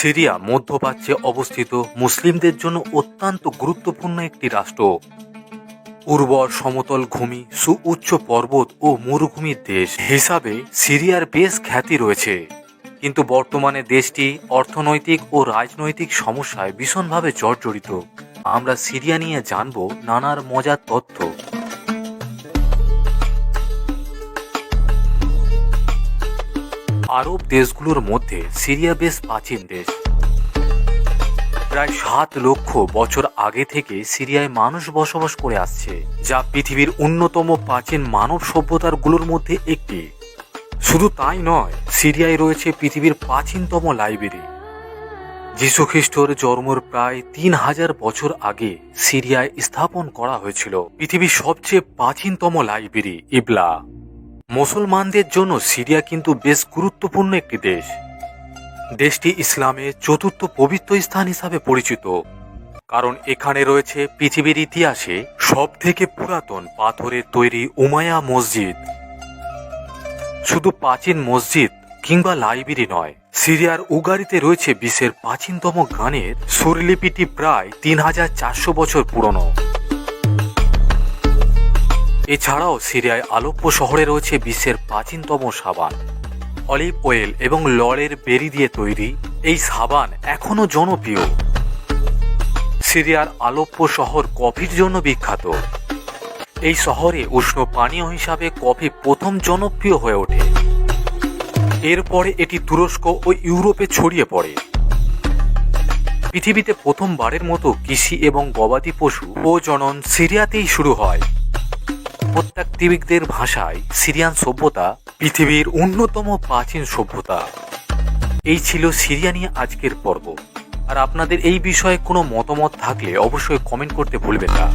Syria মধ্যপ্রাচ্যে অবস্থিত মুসলিমদের জন্য অত্যন্ত গুরুত্বপূর্ণ একটি রাষ্ট্র। উর্বর সমতল ভূমি, সুউচ্চ পর্বত ও মরুভূমির দেশ হিসাবে সিরিয়ার বেশ খ্যাতি রয়েছে। কিন্তু বর্তমানে দেশটি অর্থনৈতিক ও রাজনৈতিক সমস্যায় ভীষণভাবে জর্জরিত। আমরা সিরিয়া নিয়ে জানব নানার মজার তথ্য। আরব দেশগুলোর মধ্যে সিরিয়া বেশ প্রাচীন দেশ। প্রায় সাত লক্ষ বছর আগে থেকে সিরিয়ায় মানুষ বসবাস করে আসছে, যা পৃথিবীর অন্যতম প্রাচীন মানব সভ্যতারগুলোর মধ্যে একটি। শুধু তাই নয়, সিরিয়ায় রয়েছে পৃথিবীর প্রাচীনতম লাইব্রেরি। যীশুখ্রিস্টর জন্মর প্রায় তিন হাজার বছর আগে সিরিয়ায় স্থাপন করা হয়েছিল। পৃথিবীর সবচেয়ে প্রাচীনতম লাইব্রেরি, ইবলা। মুসলমানদের জন্য সিরিয়া কিন্তু বেশ গুরুত্বপূর্ণ একটি দেশ। দেশটি ইসলামের চতুর্থ পবিত্র স্থান হিসাবে পরিচিত, কারণ এখানে রয়েছে পৃথিবীর ইতিহাসে সব থেকে পুরাতন পাথরের তৈরি উমায়া মসজিদ। শুধু প্রাচীন মসজিদ কিংবা লাইব্রেরি নয়, সিরিয়ার উগারিতে রয়েছে বিশ্বের প্রাচীনতম গানের সুরলিপিটি প্রায় তিন হাজার চারশো বছর পুরনো। এছাড়াও সিরিয়ায় আলোপ্য শহরে রয়েছে বিশ্বের প্রাচীনতম সাবান। অলিভ অয়েল এবং লরের বেরি দিয়ে তৈরি এই সাবান এখনও জনপ্রিয়। সিরিয়ার আলোপ্য শহর কফির জন্য বিখ্যাত। এই শহরে উষ্ণ পানীয় হিসাবে কফি প্রথম জনপ্রিয় হয়ে ওঠে। এরপরে এটি তুরস্ক ও ইউরোপে ছড়িয়ে পড়ে। পৃথিবীতে প্রথমবারের মতো কৃষি এবং গবাদি পশু ও জনন সিরিয়াতেই শুরু হয়। প্রত্যাত্তিবিকদের ভাষায় সিরিয়ান সভ্যতা পৃথিবীর অন্যতম প্রাচীন সভ্যতা। এই ছিল সিরিয়া নিয়ে আজকের পর্ব। আর আপনাদের এই বিষয়ে কোনো মতামত থাকলে অবশ্যই কমেন্ট করতে ভুলবেন না।